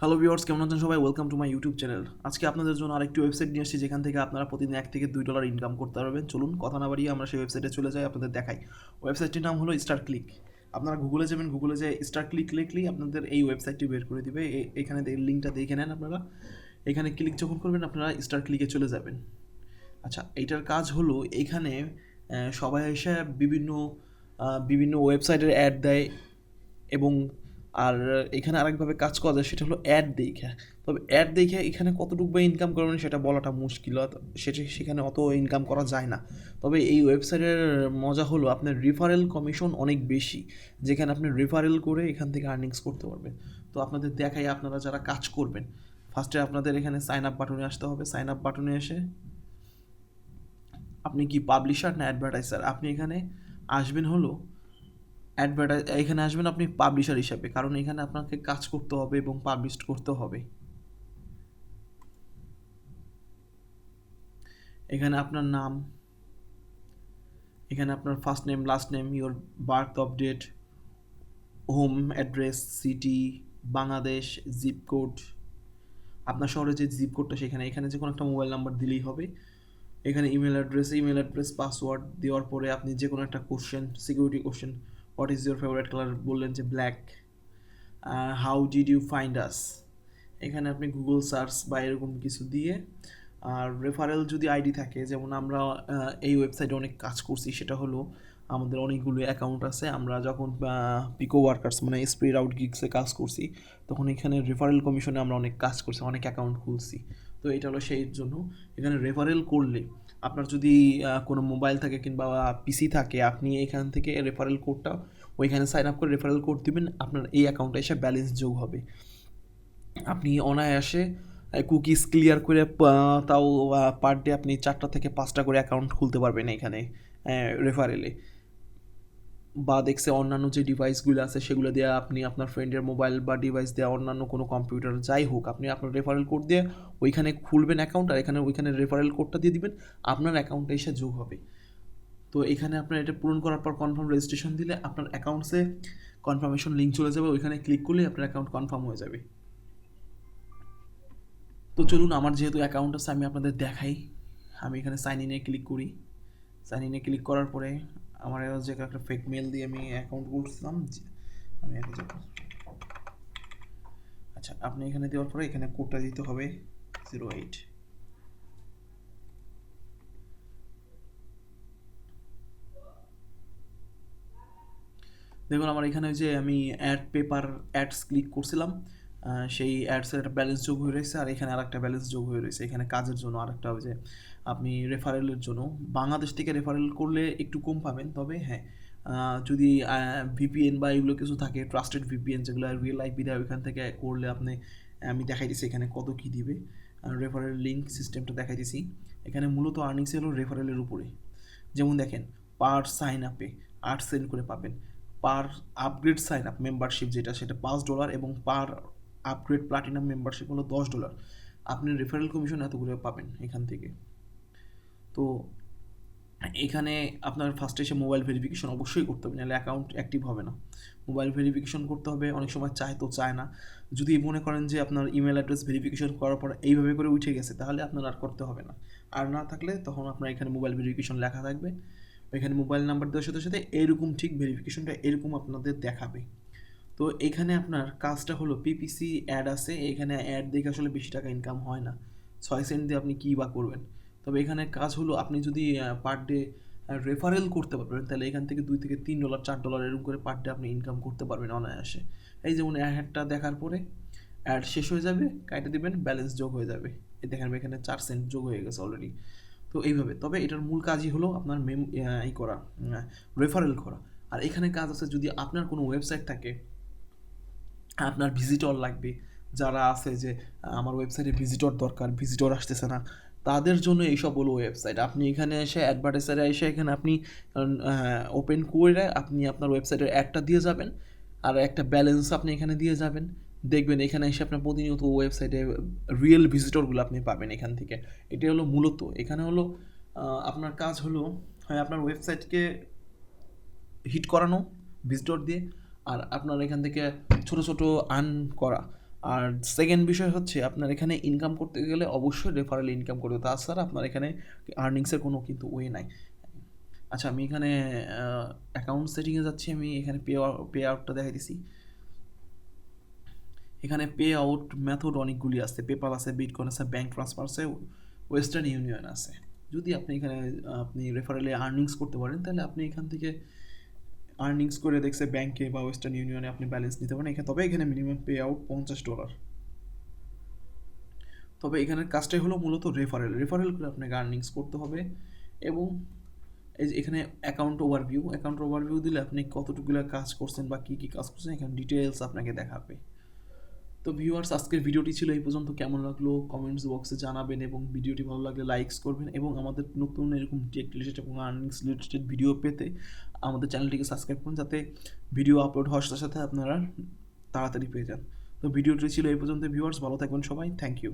Hello viewers কেমন আছেন সবাই? Welcome to my YouTube channel আজকে আপনাদের জন্য আরেকটি ওয়েবসাইট নিয়ে এসেছি যেখান থেকে আপনারা প্রতিদিন এক থেকে দুই ডলার ইনকাম করতে পারবেন। চলুন, কথা না বাড়িয়ে আমরা সেই ওয়েবসাইটে চলে যাই, আপনাদের দেখাই। ওয়েবসাইটটির নাম হলো স্টার ক্লিক আপনারা গুগলে যাবেন গুগলে যে স্টার ক্লিক লিখলেই আপনাদের এই ওয়েবসাইটটি বের করে দিবে। এখানে লিঙ্কটা দেখে নেন আপনারা। এখানে ক্লিক যখন করবেন, আপনারা স্টার ক্লিকে চলে যাবেন। আচ্ছা এইটার কাজ হলো এখানে সবাই এসে বিভিন্ন বিভিন্ন ওয়েবসাইটের অ্যাড দেয় এবং আর এখানে আরেকভাবে কাজ করা যায় সেটা হলো অ্যাড দেখে। তবে অ্যাড দেখে এখানে কতটুকু বা ইনকাম করবেন সেটা বলাটা মুশকিল সেটা সেখানে অত ইনকাম করা যায় না। তবে এই ওয়েবসাইটের মজা হলো আপনার রিফারেল কমিশন অনেক বেশি, যেখানে আপনি রিফারেল করে এখান থেকে আর্নিংস করতে পারবেন। তো আপনাদের দেখাই আপনারা যারা কাজ করবেন। ফার্স্টে আপনাদের এখানে সাইন আপ বাটনে আসতে হবে। সাইন আপ বাটনে এসে আপনি কি পাবলিশার না অ্যাডভার্টাইজার আপনি এখানে আসবেন হলো অ্যাডভার্টাইজ এখানে আসবেন আপনি পাবলিশার হিসাবে, কারণ এখানে আপনাকে কাজ করতে হবে এবং পাবলিশ করতে হবে। এখানে আপনার নাম, এখানে আপনার first name last name your birth update home address city Bangladesh zip code আপনার শহরে যে জিপ কোডটা সেখানে, এখানে যে কোনো একটা মোবাইল নাম্বার দিলেই হবে। এখানে email address email address password দেওয়ার পরে আপনি যে কোনো একটা question security question what is your favourite colour বললেন যে black how did you find us এখানে আপনি গুগল সার্চ বা এরকম কিছু দিয়ে, আর রেফারেল যদি আইডি থাকে, যেমন আমরা এই ওয়েবসাইটে অনেক কাজ করছি, সেটা হলো আমাদের অনেকগুলো অ্যাকাউন্ট আছে। আমরা যখন পিকো ওয়ার্কার্স মানে স্প্রিড আউট গিগসে কাজ করছি, তখন এখানে রেফারেল কমিশনে আমরা অনেক কাজ করছি, অনেক অ্যাকাউন্ট খুলছি। তো এটা হলো সেই জন্য। এখানে রেফারেল করলে আপনার যদি কোনো মোবাইল থাকে কিংবা পিসি থাকে, আপনি এখান থেকে রেফারেল কোডটা ওইখানে সাইন আপ করে রেফারেল কোড দিবেন, আপনার এই অ্যাকাউন্টে এসে ব্যালেন্স যোগ হবে। আপনি অনায়াসে কুকিজ ক্লিয়ার করে তাও পার ডে আপনি চারটা থেকে পাঁচটা করে অ্যাকাউন্ট খুলতে পারবেন এখানে রেফারেলে বা দেখছে অন্যান্য যে ডিভাইসগুলো আছে, সেগুলো দিয়ে আপনি আপনার ফ্রেন্ডের মোবাইল বা ডিভাইস দেওয়া অন্যান্য কোনো কম্পিউটার যাই হোক, আপনি আপনার রেফারেল কোড দিয়ে ওইখানে খুলবেন অ্যাকাউন্ট আর এখানে ওইখানে রেফারেল কোডটা দিয়ে দিবেন, আপনার অ্যাকাউন্টে এসে যোগ হবে। তো এখানে আপনার এটা পূরণ করার পর কনফার্ম রেজিস্ট্রেশন দিলে আপনার অ্যাকাউন্টসে কনফার্মেশন লিঙ্ক চলে যাবে, ওইখানে ক্লিক করলেই আপনার অ্যাকাউন্ট কনফার্ম হয়ে যাবে। তো চলুন, আমার যেহেতু অ্যাকাউন্ট আছে, আমি আপনাদের দেখাই। আমি এখানে সাইন ইনে ক্লিক করি। সাইন ইনে ক্লিক করার পরে আমার যে একটা ফেক মেল দিয়ে আমি অ্যাকাউন্ট করছিলাম আমি আচ্ছা আপনি এখানে দেওয়ার পরে এখানে কোডটা দিতে হবে জিরো এইট দেখুন, আমার এখানে যে আমি অ্যাড পেপার অ্যাডস ক্লিক করছিলাম। সেই অ্যাডসের একটা ব্যালেন্স যোগ হয়ে রয়েছে, আর এখানে আরেকটা ব্যালেন্স যোগ হয়ে রয়েছে। এখানে কাজের জন্য আরেকটা ওই যে, আপনি রেফারেলের জন্য, বাংলাদেশ থেকে রেফারেল করলে একটু কম পাবেন, তবে হ্যাঁ যদি ভিপিএন বা এগুলো কিছু থাকে ট্রাস্টেড ভিপিএন যেগুলো রিয়েল লাইফ বিদায় ওইখান থেকে করলে আপনি, আমি দেখাই দিচ্ছি এখানে কত কী দিবে। রেফারেল লিঙ্ক সিস্টেমটা দেখাই দিছি এখানে মূলত আর্নিংস হলো রেফারেলের উপরে। যেমন দেখেন পার সাইন আপে আট সেন্ট করে পাবেন। Per upgrade sign up membership যেটা, সেটা পাঁচ ডলার এবং পার আপগ্রেড প্লাটিনাম মেম্বারশিপ হলো দশ ডলার আপনি রেফারেল কমিশন এতগুলো পাবেন এখান থেকে। তো এখানে আপনার ফার্স্টে এসে মোবাইল ভেরিফিকেশন অবশ্যই করতে হবে, নাহলে অ্যাকাউন্ট অ্যাক্টিভ হবে না। মোবাইল ভেরিফিকেশন করতে হবে, অনেক সময় চায় তো চায় না। যদি মনে করেন যে আপনার ইমেল অ্যাড্রেস ভেরিফিকেশন করার পর এইভাবে করে উঠে গেছে, তাহলে আপনার আর করতে হবে না। আর না থাকলে তখন আপনার এখানে মোবাইল ভেরিফিকেশন লেখা থাকবে। এখানে মোবাইল নাম্বার দেওয়ার সাথে সাথে এরকম ঠিক ভেরিফিকেশনটা এরকম আপনাদের দেখাবে। তো এখানে আপনার কাজটা হলো পিপিসি অ্যাড আছে, এখানে অ্যাড দেখে আসলে বেশি টাকা ইনকাম হয় না। ছয় সেন্ট দিয়ে আপনি কী বা করবেন? তবে এখানে কাজ হলো আপনি যদি পার ডে রেফারেল করতে পারবেন, তাহলে এখান থেকে দুই থেকে তিন ডলার চার ডলার এরকম করে পার ডে আপনি ইনকাম করতে পারবেন অনায়াসে। এই যেমন অ্যাডটা দেখার পরে অ্যাড শেষ হয়ে যাবে কাইটে দিবেন ব্যালেন্স যোগ হয়ে যাবে। এই দেখেন এখানে চার সেন্ট যোগ হয়ে গেছে অলরেডি তো এইভাবে, তবে এটার মূল কাজই হলো আপনার মেম ই করা রেফারেল করা। আর এখানে কাজ আছে যদি আপনার কোনো ওয়েবসাইট থাকে আপনার ভিজিটর লাগবে। যারা আছে যে, আমার ওয়েবসাইটে ভিজিটর দরকার ভিজিটর আসতেছে না, তাদের জন্য এইসব হলো ওয়েবসাইট আপনি এখানে এসে অ্যাডভার্টাইজারে এসে এখানে আপনি ওপেন করে আপনি আপনার ওয়েবসাইটের অ্যাডটা দিয়ে যাবেন, আর একটা ব্যালেন্স আপনি এখানে দিয়ে যাবেন। দেখবেন এখানে এসে আপনার প্রতিনিয়ত ওয়েবসাইটে রিয়েল ভিজিটরগুলো আপনি পাবেন এখান থেকে। এটা হলো মূলত। এখানে হলো আপনার কাজ হলো, হয় আপনার ওয়েবসাইটকে হিট করানো ভিজিটর দিয়ে আর আপনার এখান থেকে ছোট ছোট আর্ন করা। আর সেকেন্ড বিষয় হচ্ছে, আপনার এখানে ইনকাম করতে গেলে অবশ্যই রেফারেল ইনকাম করবে। তাছাড়া আপনার এখানে আর্নিংসের কোনো কিন্তু ওয়ে নাই। আচ্ছা আমি এখানে অ্যাকাউন্ট সেটিংয়ে যাচ্ছি, আমি এখানে পে পে আউটটা দেখাই দিছি। এখানে পে আউট মেথড অনেকগুলি আছে। পেপাল আছে বিটকয়েন আছে ব্যাঙ্ক ট্রান্সফার আছে ওয়েস্টার্ন ইউনিয়ন আছে। যদি আপনি এখানে আপনি রেফারেলে আর্নিংস করতে পারেন, তাহলে আপনি এখান থেকে আর্নিংস করে দেখছে ব্যাংকে বা ওয়েস্টার্ন ইউনিয়নে আপনি ব্যালেন্স নিতে পারেন এখানে তবে এখানে মিনিমাম পে আউট পঞ্চাশ ডলার তবে এখানের কাজটাই হলো মূলত রেফারেল রেফারেল করে আপনাকে আর্নিংস করতে হবে এবং এই যে এখানে অ্যাকাউন্ট ওভারভিউ অ্যাকাউন্ট ওভারভিউ দিলে আপনি কতটুকুলা কাজ করছেন বা কী কী কাজ করছেন, এখানে ডিটেলস আপনাকে দেখাবে। তো ভিউয়ার্স আজকের ভিডিওটি ছিল এই পর্যন্ত। কেমন লাগল কমেন্টস বক্সে জানাবেন এবং ভিডিওটি ভালো লাগলে লাইকস করবেন এবং আমাদের নতুন এরকম টেক রিলেটেড এবং আর্নিংস রিলেটেড ভিডিও পেতে আমাদের চ্যানেলটিকে সাবস্ক্রাইব করুন যাতে ভিডিও আপলোড হওয়ার সাথে সাথে আপনারা তাড়াতাড়ি পেয়ে যান। তো ভিডিওটি ছিল এই পর্যন্ত ভিউয়ার্স ভালো থাকবেন সবাই। Thank you